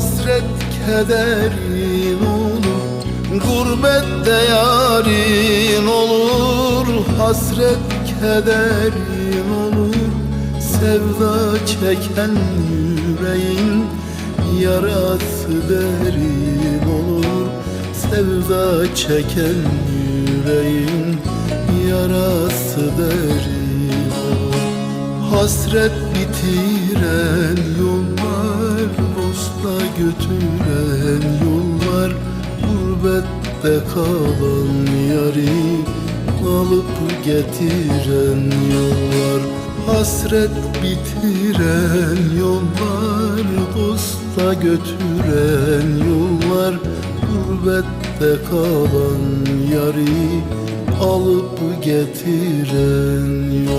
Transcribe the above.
hasret kederin olur Gurbette yarın olur. Hasret kederin olur Sevda çeken yüreğin Yarası derin olur. Sevda çeken yüreğin Yarası derin olur. Hasret bitiren yollar götüren yollar Gurbette kalan yari Alıp getiren yollar Hasret bitiren yollar Dosta götüren yollar Gurbette kalan yari Alıp getiren yollar